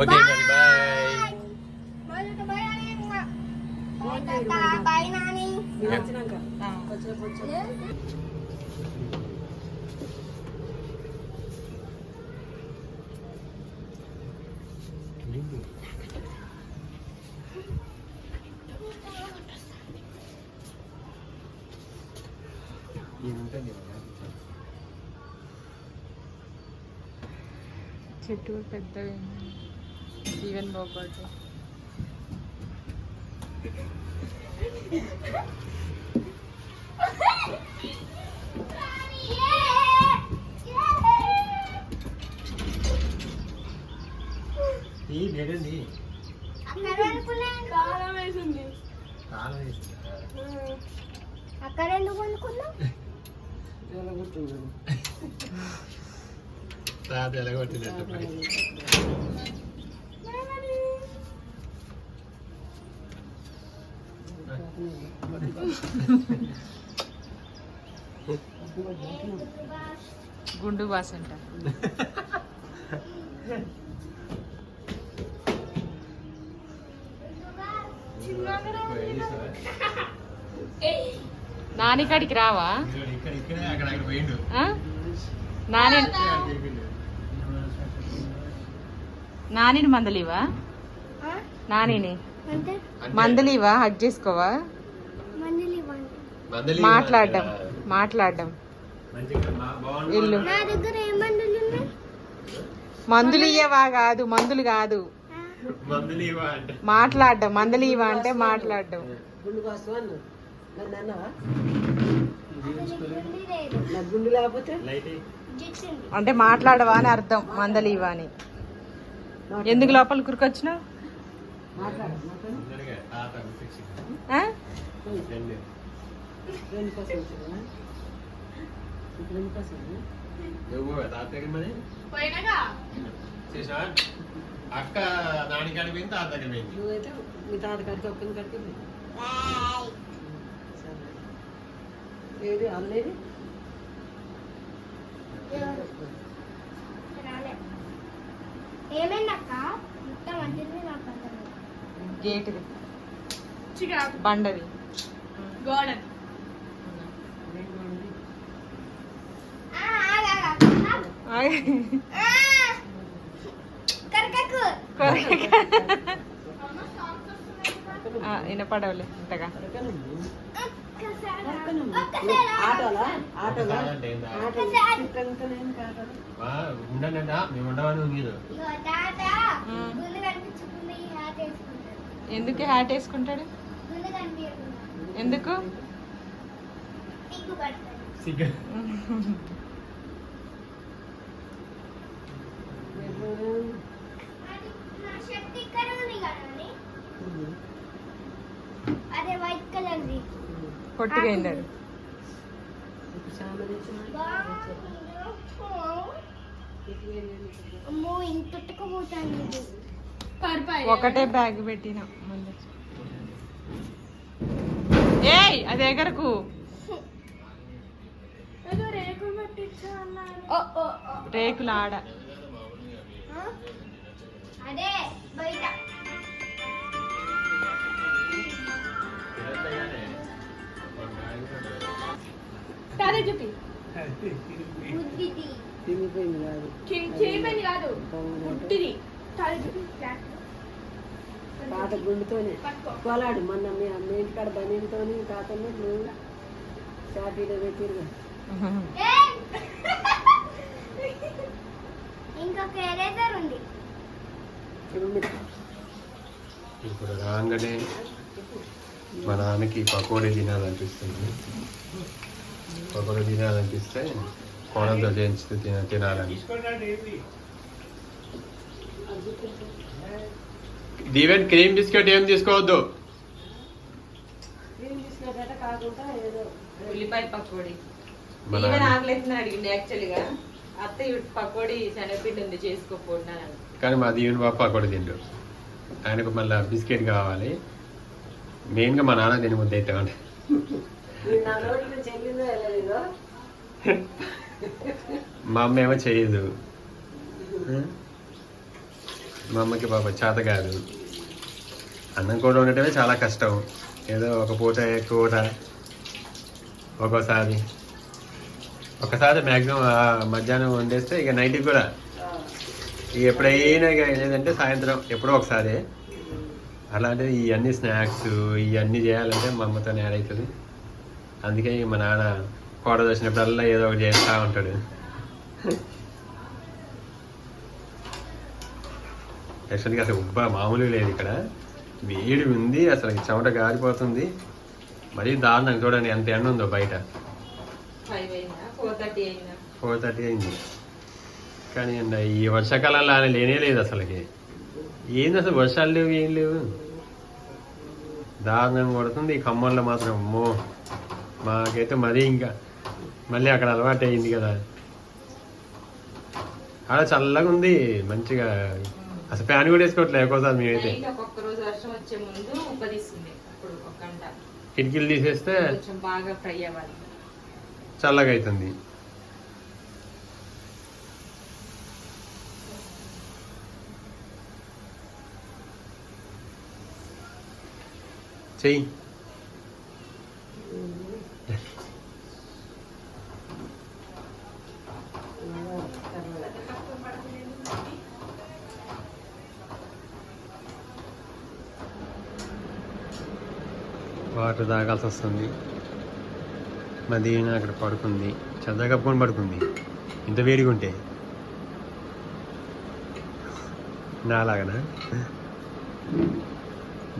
Okay మరి bye చెట్టు పెద్దగా ఈవెన్ బాగుపడు ఈ లేదండి కాలం వేసింది. అక్కడ ఎందుకు అనుకున్నావు ఎలా కూర్చున్నాను తాత గుండు బాస్ అంట. నానికాడికి రావా? నాని నానిని మందలివా? నానిని. మందలివా? హక్ చేసుకోవా? మాట్లాడడం. మాట్లాడడం. ఇల్లు. నా దగ్గర ఏ మందులు ఇయ్యవా కాదు మందులు కాదు. మాట్లాడడం మందులు ఇవ్వ అంటే మాట్లాడడం. అంటే మాట్లాడవా అని అర్థం మందలు ఇవ్వ అని. ఎందుకు లోపల కురికొచ్చినావు? నువ్వు తాత దగ్గర మరి చేసావా? అక్క నాని కాడికి పోయింది తాత దగ్గర పోయింది నువ్వైతే మీ తాత కాడికి ఒక్కని కాడికి పోయి. సరే ఏది అల్లేది ఏమైందక్క మొత్తం అంటుంది నాకు. గేటుది బండది ఆ, హ్యాట్ వేసుకుంటాడు ఎందుకు హ్యాట్ వేసుకుంటాడు ఎందుకు? సిగ్గు అది వైట్ ఇది. ఒకటే బ్యాగ్ పెట్టిన ఏయ్ అది ఎగరకు. రేకులు ఆడ? అదే బయట. కాదు పాత గుండుతోనే. కోలాడు మొన్న మీ మీ ఇంటికాడ బనీలతోని తాతన్న నువ్వు షాపీలో పెట్టిరుగా ఇంకొక ఎరేజర్ ఉంది. ఇప్పుడు రాగానే మా నాన్నకి పకోడీ తినాలనిపిస్తుంది. పకోడీ తినాలనిపిస్తే కోణంతో చేయించి తిన తినాలని. దీవెన్ క్రీమ్ బిస్కెట్ ఏం తీసుకోవద్దు? ఉల్లిపాయ పకోడీ. అడిగింది యాక్చువల్గా అత్త ఇవి పకోడీ శనగపిండి ఉంది చేసుకోపోతున్నాను కానీ మా దీవెన్ బాబు పకోడీ తిండు. ఆయనకు మళ్ళీ బిస్కెట్ కావాలి. మెయిన్గా మా నాన్న తిని ముద్ద అవుతామండి మా అమ్మ ఏమో చేయదు. మా అమ్మకి పాప చేత కాదు. అన్నం కూడా ఉండటమే చాలా కష్టం. ఏదో ఒక పూట ఎక్కువ పూట ఒక్కోసారి. ఒకసారి మ్యాక్సిమం మధ్యాహ్నం వండేస్తే ఇక నైట్కి కూడా. ఇక ఎప్పుడైనా ఇక లేదంటే సాయంత్రం ఎప్పుడో ఒకసారి. అలాంటిది ఇవన్నీ స్నాక్స్ ఇవన్నీ చేయాలంటే మా అమ్మతోనే యాడ్ అవుతుంది అందుకే ఇక మా నాన్న కోట వచ్చినప్పుడల్లా ఏదో ఒకటి చేస్తూ ఉంటాడు. యాక్చువల్గా అసలు ఉబ్బ మామూలు లేదు ఇక్కడ. వేడి ఉంది అసలు చెమట గారిపోతుంది. మరీ దారుణం చూడండి ఎంత ఎండ ఉందో బయట. ఫోర్ థర్టీ అయిందా. కానీ అండి ఈ వర్షాకాలంలో ఆయన లేనే లేదు అసలుకి. ఏంది అసలు వర్షాలు లేవు ఏం లేవు? దారుణంగా కొడుతుంది ఈ ఖమ్మంలో మాత్రం. అమ్మో మాకైతే మరీ ఇంకా మళ్ళీ అక్కడ అలవాటు అయింది కదా. ఆడ చల్లగా ఉంది మంచిగా. అసలు ఫ్యాన్ కూడా వేసుకోవట్లేదు ఎక్కువసారి మేమైతే. కిటికీలు తీసేస్తే బాగా ఫ్రై అవ్వాలి. చల్లగా అవుతుంది చెయ్యి. వాటర్ తాగాల్సి వస్తుంది. మదీనా అక్కడ పడుకుంది. చద్దా కప్పుకొని పడుకుంది. ఇంత వేడిగా ఉంటే నాలాగనా?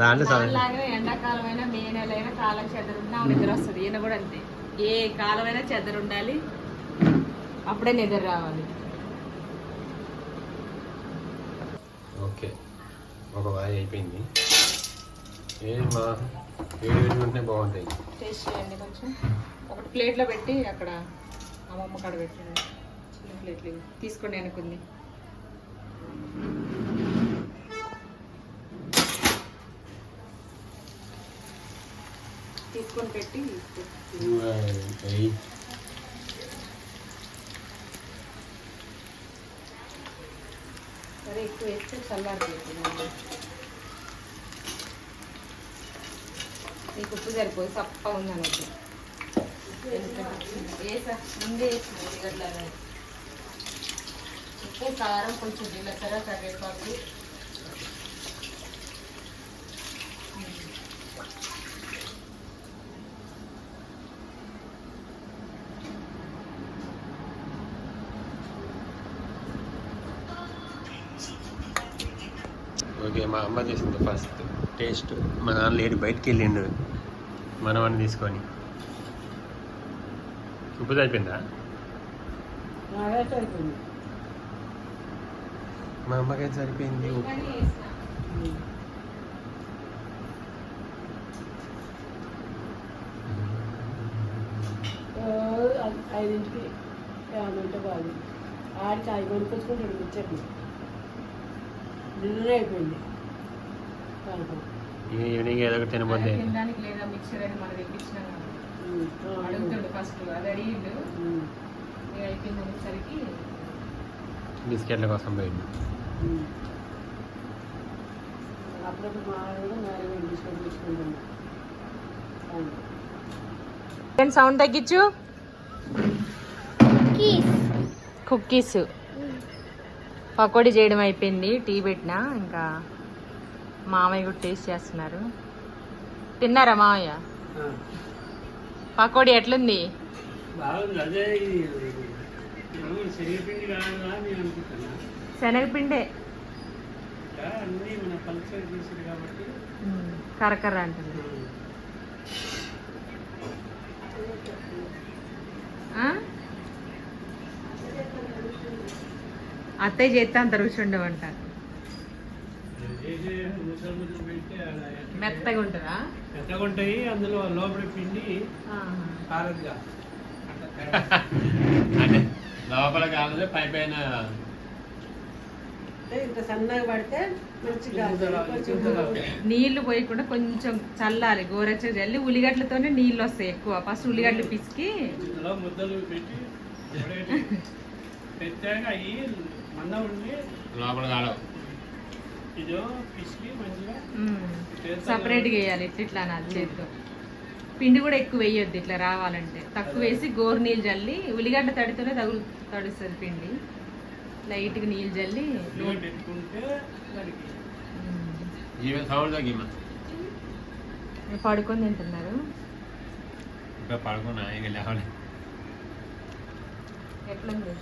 దాంట్లో చల్ల అలాగే ఎండాకాలం అయినా మే నెల అయినా కాలం చెద్దరున్నా నిద్ర వస్తుంది. ఈయన కూడా అంతే. ఏ కాలమైనా చెద్దరు ఉండాలి అప్పుడే నిద్ర రావాలి. ఓకే. ఒక వాయి అయిపోయింది. ఏది మా వేడి వేడి ఉంటే బాగుంటాయి? టేస్ట్ చేయండి కొంచెం. ఒకటి ప్లేట్లో పెట్టి అక్కడ అమ్మమ్మ కాడ పెట్టండి చిన్న ప్లేట్లు తీసుకోండి అనుకుంది. తీసుకొని పెట్టి సరే ఎక్కువ వేస్తే చల్లారిపోతుంది నీకు ఉప్పు సరిపోయి సప్ప ఉంది అనొద్దు వేసా ముందే వేసిన ఉల్లిగడ్డలు ఉప్పు కారం కొంచెం జీలకర్ర కరివేపాకు ఓకే మా అమ్మ చేసింది ఫస్ట్. టేస్ట్. మా నాన్న లేడు బయటికి వెళ్ళిండు. మనవాడిని తీసుకొని. నాకైతే అయిపోయింది మా అమ్మకైతే సరిపోయింది ఐదింటికి ఏమంటే బాగు ఆడికి ఐదు కొనుక్కొచ్చుకుంటాడు నిన్ననే అయిపోయింది. ఈవినింగ్ ఏదో ఒకటి తినబోతే తినడానికి లేదా మిక్చర్ అని మనం తెప్పించినాం అడుగుతాడు ఫస్ట్. అది అడిగిండు. అయిపోయింది అనేసరికి బిస్కెట్ల కోసం. అప్పుడప్పుడు మా కూడా బిస్కెట్ తీసుకుంటాను సౌండ్ తగ్గించు? Keys cookies. పకోడీ చేయడం అయిపోయింది. టీ పెట్టినా. ఇంకా మామయ్య కూడా టేస్ట్ చేస్తున్నారు. తిన్నారా మామయ్య? పకోడీ ఎట్లుంది? శనగపిండి కరకర అంటుంది? అత్తయ్య చేస్తే అంత రుచి ఉండవంట. మెత్తగా ఉంటుందా? పెద్దగా ఉంటాయి అందులో లోపల పిండి అంటే లోపల కాదు పై పైన ఇంత సన్నగా పడితే మంచిగా నీళ్ళు పోయకుండా కొంచెం చల్లాలి గోరెచ్చగా చల్లి ఉల్లిగడ్డలతోనే నీళ్ళు వస్తాయి ఎక్కువ. ఫస్ట్ ఉల్లిగడ్డలు పిసికి. ముద్దలు పెట్టి పెట్టాక అవి మంద ఉండి లోపల కాలవు మంచిగా సపరేట్గా వేయాలి ఇట్లా ఇట్లా అనాలి చేతితో. పిండి కూడా ఎక్కువ వేయొద్దు ఇట్లా రావాలంటే. తక్కువ వేసి గోరు నీళ్ళు జల్లి ఉల్లిగడ్డ తడితోనే తగులు తడుస్తుంది పిండి. లైట్గా నీళ్ళు జల్లి పడుకొని తింటున్నారు? ఎట్లుంది?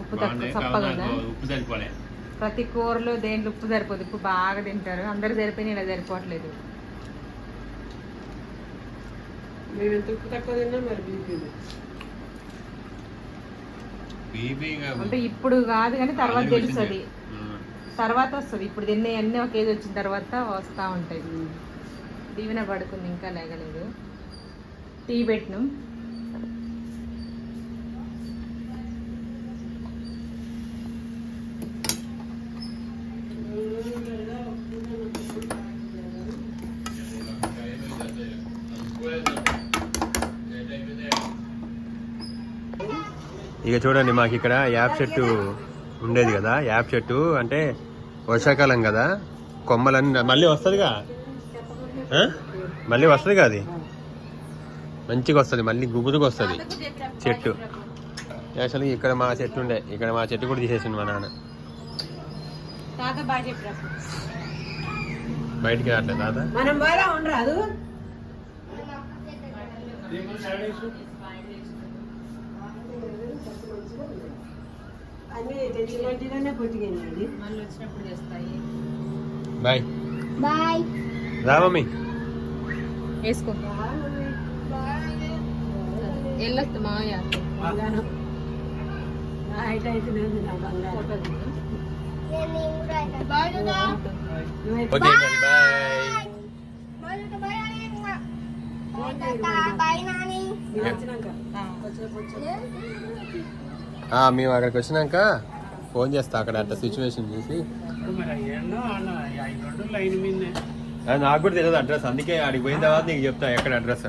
ఉప్పు తక్కువ ఉప్పు సరిపోలే. ప్రతి కూరలో దేంట్లో ఉప్పు సరిపోదు. ఉప్పు బాగా తింటారు. అందరు సరిపోయిన ఇలా సరిపోవట్లేదు. అంటే ఇప్పుడు కాదు కానీ తర్వాత తెలుస్తుంది. తర్వాత వస్తుంది. ఇప్పుడు తినే అన్నీ ఒక ఏజ్ వచ్చిన తర్వాత వస్తూ ఉంటాయి. దీవెన పడుకుంది ఇంకా లేగలేదు. టీ పెట్టినాం. ఇక చూడండి మాకు ఇక్కడ యాప్ చెట్టు ఉండేది కదా యాప్ చెట్టు అంటే వర్షాకాలం కదా కొమ్మలన్నీ మళ్ళీ వస్తుందిగా? మళ్ళీ వస్తుంది అది? మంచిగా వస్తుంది మళ్ళీ గుబురుగా వస్తుంది చెట్టు. అసలు ఇక్కడ మా చెట్టు ఉండే ఇక్కడ మా చెట్టు కూడా తీసేసింది మా నాన్న. బయటికి రావట్లేదు తాత? మనం ఉండరాదు దీంట్లో సైడ్ వేసు. అన్ని తెచ్చి మంచిగానే పొట్టిగండి మళ్ళీ వచ్చినప్పుడు చేస్తాయి బాయ్. బాయ్. రా మమ్మీ. వేసుకో. వెళ్ళొస్తా అయితే bye. Okay bye. Bye. Nani. వచ్చినాక. మేము అక్కడికి వచ్చినాక ఫోన్ చేస్తా అక్కడ అట్లా సిచ్యువేషన్ చూసి. నాకు కూడా తెలియదు అడ్రస్. అందుకే అడిగి పోయిన తర్వాత నీకు చెప్తా ఎక్కడ అడ్రస్.